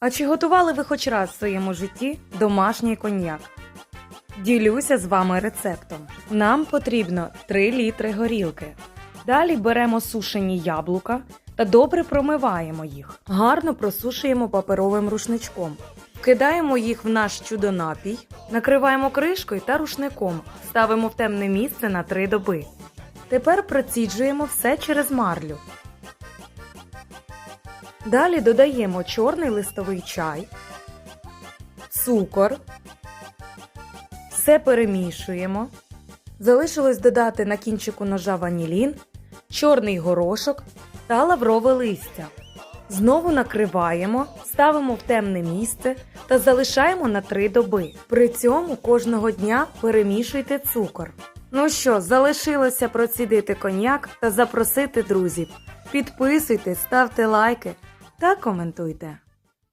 А чи готували ви хоч раз в своєму житті домашній коньяк? Ділюся з вами рецептом. Нам потрібно 3 літри горілки. Далі беремо сушені яблука та добре промиваємо їх. Гарно просушуємо паперовим рушничком. Вкидаємо їх в наш чудонапій, накриваємо кришкою та рушником, ставимо в темне місце на 3 доби. Тепер проціджуємо все через марлю. Далі додаємо чорний листовий чай, цукор, все перемішуємо. Залишилось додати на кінчику ножа ванілін, чорний горошок та лаврове листя. Знову накриваємо, ставимо в темне місце та залишаємо на 3 доби. При цьому кожного дня перемішуйте цукор. Ну що, залишилося процідити коньяк та запросити друзів. Підписуйтесь, ставте лайки та коментуйте.